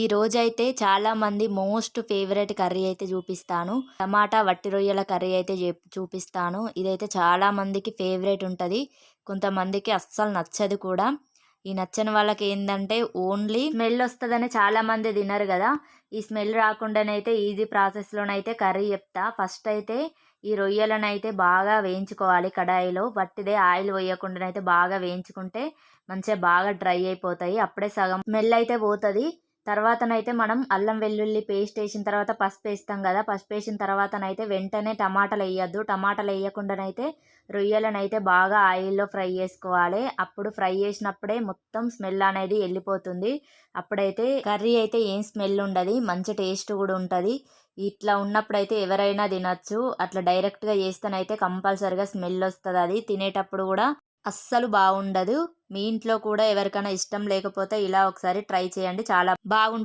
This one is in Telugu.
ఈ రోజైతే చాలా మంది మోస్ట్ ఫేవరెట్ కర్రీ అయితే చూపిస్తాను. టమాటా వట్టి రొయ్యల కర్రీ అయితే చూపిస్తాను. ఇదైతే చాలా మందికి ఫేవరెట్ ఉంటుంది. కొంతమందికి అస్సలు నచ్చదు కూడా. ఈ నచ్చని వాళ్ళకి ఏంటంటే ఓన్లీ స్మెల్ వస్తుందని చాలా మంది తినరు కదా. ఈ స్మెల్ రాకుండానైతే ఈజీ ప్రాసెస్లోనైతే కర్రీ చెప్తా. ఫస్ట్ అయితే ఈ రొయ్యలను అయితే బాగా వేయించుకోవాలి కడాయిలో. వట్టిదే ఆయిల్ వేయకుండానైతే బాగా వేయించుకుంటే మంచిగా బాగా డ్రై అయిపోతాయి. అప్పుడే సగం స్మెల్ అయితే పోతుంది. తర్వాతనైతే మనం అల్లం వెల్లుల్లి పేస్ట్ వేసిన తర్వాత పసుపు వేస్తాం కదా పసుపు వేసిన తర్వాతనైతే వెంటనే టమాటాలు వేయద్దు. టమాటాలు వేయకుండానైతే రొయ్యలనైతే బాగా ఆయిల్లో ఫ్రై చేసుకోవాలి. అప్పుడు ఫ్రై చేసినప్పుడే మొత్తం స్మెల్ అనేది వెళ్ళిపోతుంది. అప్పుడైతే కర్రీ అయితే ఏం స్మెల్ ఉండదు మంచి టేస్ట్ కూడా ఉంటుంది. ఇట్లా ఉన్నప్పుడైతే ఎవరైనా తినచ్చు. అట్లా డైరెక్ట్గా చేస్తేనైతే కంపల్సరిగా స్మెల్ వస్తుంది అది. తినేటప్పుడు కూడా అస్సలు బాగుండదు మీ ఇంట్లో కూడా ఎవరికైనా ఇష్టం లేకపోతే ఇలా ఒకసారి ట్రై చేయండి. చాలా బాగుంటుంది.